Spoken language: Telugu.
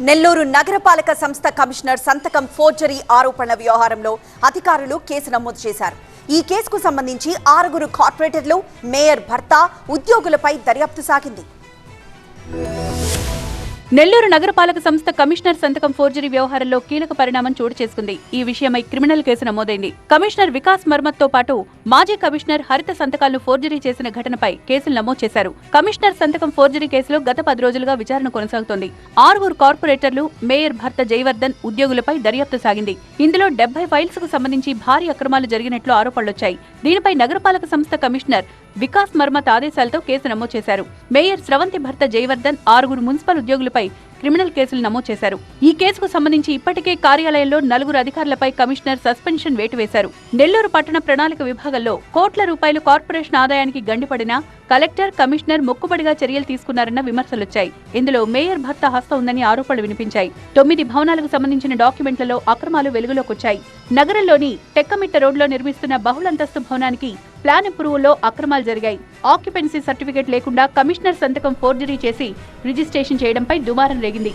నెల్లూరు నగరపాలక సంస్థ కమిషనర్ సంతకం ఫోర్జరీ ఆరోపణ వ్యవహారంలో అధికారులు కేసు నమోదు చేశారు. ఈ కేసుకు సంబంధించి ఆరుగురు కార్పొరేటర్లు మేయర్ భర్త ఉద్యోగులపై దర్యాప్తు సాగింది. నెల్లూరు నగరపాలక సంస్థ కమిషనర్ సంతకం ఫోర్జరీ వ్యవహారంలో కీలక పరిణామం చోటు చేసుకుంది. ఈ విషయమై క్రిమినల్ కేసు నమోదైంది. కమిషనర్ వికాస్ మర్మత్తో పాటు మాజీ కమిషనర్ హరిత సంతకాలను ఫోర్జరీ చేసిన ఘటనపై కేసులు నమోదు చేశారు. కమిషనర్ సంతకం ఫోర్జరీ కేసులో గత పది రోజులుగా విచారణ కొనసాగుతోంది. ఆరుగురు కార్పొరేటర్లు మేయర్ భర్త జయవర్ధన్ ఉద్యోగులపై దర్యాప్తు సాగింది. ఇందులో డెబ్బై ఫైల్స్కు సంబంధించి భారీ అక్రమాలు జరిగినట్లు ఆరోపణలొచ్చాయి దీనిపై నగరపాలక సంస్థ కమిషనర్ వికాస్ మర్మత్ ఆదేశాలతో కేసు నమోదు చేశారు. మేయర్ స్రవంతి భర్త జయవర్ధన్ ఆరుగురు మున్సిపల్ ఉద్యోగులు అధికారులపై క్రిమినల్ కేసులు నమోదు చేశారు. ఈ కేసుకు సంబంధించి ఇప్పటికే కార్యాలయంలో నలుగురు అధికారులపై కమిషనర్ సస్పెన్షన్ వేటు వేశారు నెల్లూరు పట్టణ ప్రణాళిక విభాగంలో కోట్ల రూపాయలు కార్పొరేషన్ ఆదాయానికి గండిపడిన కలెక్టర్ కమిషనర్ మొక్కుబడిగా చర్యలు తీసుకున్నారన్న విమర్శలొచ్చాయి. ఇందులో మేయర్ భర్త హస్తం ఉందని ఆరోపణలు వినిపించాయి. తొమ్మిది భవనాలకు సంబంధించిన డాక్యుమెంట్లలో అక్రమాలు వెలుగులోకొచ్చాయి. నగరంలోని టెక్కమిట్ట రోడ్లో నిర్మిస్తున్న బహుళంతస్తు భవనానికి ప్లాన్ అప్రూవల్లో అక్రమాలు జరిగాయి. ఆక్యుపెన్సీ సర్టిఫికేట్ లేకుండా కమిషనర్ సంతకం ఫోర్జరీ చేసి రిజిస్ట్రేషన్ చేయడంపై దుమారం రేగింది.